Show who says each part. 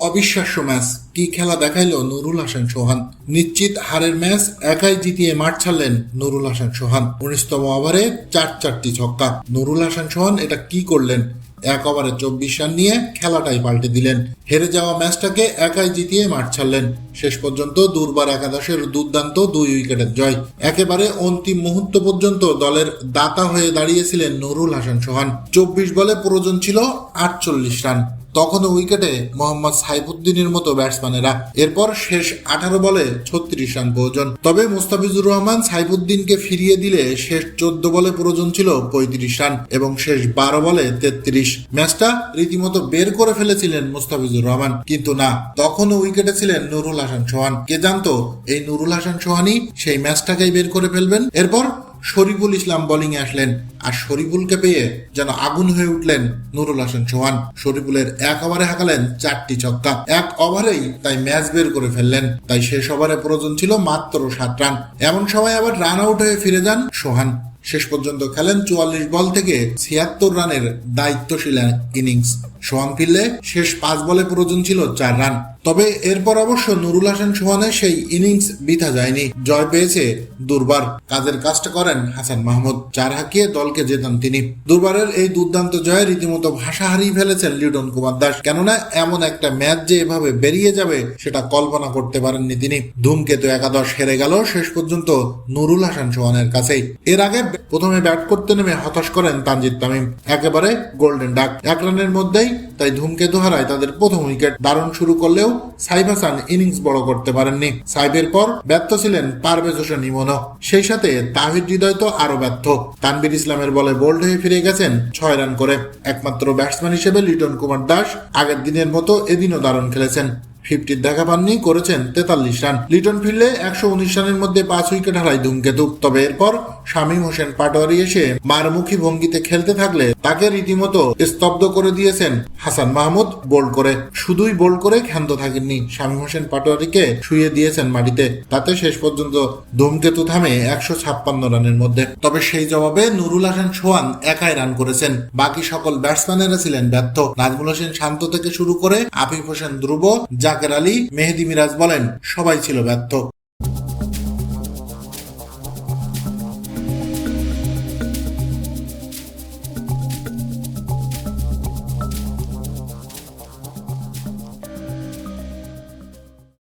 Speaker 1: অবিশ্বাস্য ম্যাচ। কি খেলা দেখাইলো নুরুল হাসান সোহান? নিশ্চিত হারের ম্যাচ একাই জিতিয়ে মাঠ ছাড়লেন নুরুল হাসান সোহান। উনিশতম ওভারে চার চারটি ছক্কা। নুরুল হাসান সোহান এটা কি করলেন? এক ওভারে চব্বিশ রান নিয়ে খেলাটাই পাল্টে দিলেন। হেরে যাওয়া ম্যাচটাকে একাই জিতিয়ে মাঠ ছাড়লেন। শেষ পর্যন্ত দুর্বার একাদশের দুর্দান্ত দুই উইকেটের জয়। একেবারে অন্তিম মুহূর্ত পর্যন্ত দলের দাতা হয়ে দাঁড়িয়েছিলেন নুরুল হাসান সোহান। চব্বিশ বলে প্রয়োজন ছিল আটচল্লিশ রান। তখনও উইকেটে মোহাম্মদ সাইফুদ্দিনের মতো ব্যাটসম্যানেরা এরপর শেষ আঠারো বলে ছত্রিশ রান প্রয়োজন। তবে মুস্তাফিজুর রহমান সাইফুদ্দিনকে ফিরিয়ে দিলে শেষ চোদ্দ বলে প্রয়োজন ছিল পঁয়ত্রিশ রান এবং শেষ বারো বলে তেত্রিশ। ম্যাচটা রীতিমতো বের করে ফেলেছিলেন মুস্তাফিজুর রহমান। কিন্তু না, তখনও উইকেটে ছিলেন নুরুল হাসান সোহান কে জানতো, এই নুরুল হাসান সোহানই সেই ম্যাচটাকেই বের করে ফেলবেন? এরপর শরীফুল ইসলাম বোলিং এ আসলেন আর শরীফুলকে পেয়ে যেন আগুন হয়ে উঠলেন নুরুল হাসান সোহান। শরীফুলের এক ওভারে হাঁকালেন চারটি ছক্কা। এক ওভারেই তাই ম্যাচ বের করে ফেললেন। তাই শেষ ওভারে প্রয়োজন ছিল মাত্র সাত রান। এমন সময় আবার রান আউট হয়ে ফিরে যান সোহান। শেষ পর্যন্ত খেলেন চুয়াল্লিশ বল থেকে ছিয়াত্তর রানের দায়িত্বশীল ইনিংস সোহান ফিরলে শেষ পাঁচ বলে প্রয়োজন ছিল চার রান। তবে এরপর অবশ্য নুরুল হাসান সোহানের সেই ইনিংস বিথা যায়নি। জয় পেয়েছে দুর্বার। কাজের কাজটা করেন হাসান মাহমুদ, চার হাঁকিয়ে দলকে জেতান তিনি। দুর্বারের এই দুর্দান্ত জয়ে রীতিমতো ভাষা হারিয়ে ফেলেছেন লিটন কুমার দাস। কেননা এমন একটা ম্যাচ যে এভাবে বেরিয়ে যাবে সেটা কল্পনা করতে পারেননি তিনি। ধূমকেতু একাদশ হেরে গেল শেষ পর্যন্ত নুরুল হাসান সোহানের কাছেই। এর আগে প্রথমে ব্যাট করতে নেমে হতাশ করেন তানজিদ তামিম। একেবারে গোল্ডেন ডাক। এক রানের মধ্যেই তাই ধূমকেতু হারায় তাদের প্রথম উইকেট। দারুণ শুরু করলেও সাইফ হাসান ইনিংস বড় করতে পারেননি। সাইবের পর ব্যর্থ ছিলেন পারভেজ হোসেন ইমনও। সেই সাথে তাহির হৃদয় তো আরও ব্যর্থ। তানবির ইসলামের বলে বোল্ড হয়ে ফিরে গেছেন ছয় রান করে। একমাত্র ব্যাটসম্যান হিসেবে লিটন কুমার দাস আগের দিনের মতো এদিনও দারুণ খেলেছেন। ফিফটির দেখা পাননি, করেছেন তেতাল্লিশ রান। লিটন ফিরলে একশো উনিশ রানের মধ্যে পাঁচ উইকেট হারায় ধূমকেতু। তবে এরপর শামীম হোসেন পাটোয়ারি এসে মারমুখী ভঙ্গিতে খেলতে থাকলে তাকে রীতিমতো স্তব্ধ করে দিয়েছেন হাসান মাহমুদ বোল্ড করে। শুধুই বোল্ড করে ক্ষান্ত থাকেননি, শামীম হোসেন পাটোয়ারিকে শুয়ে দিয়েছেন মাটিতে। তাতে শেষ পর্যন্ত ধূমকেতু থামে একশো ছাপ্পান্ন রানের মধ্যে। তবে সেই জবাবে নুরুল হাসান সোহান একাই রান করেছেন। বাকি সকল ব্যাটসম্যানেরা ছিলেন ব্যর্থ। নাজমুল হোসেন শান্ত থেকে শুরু করে আফিফ হোসেন ধ্রুব জাকের আলী মেহেদি মিরাজ বলেন সবাই ছিল ব্যর্থ।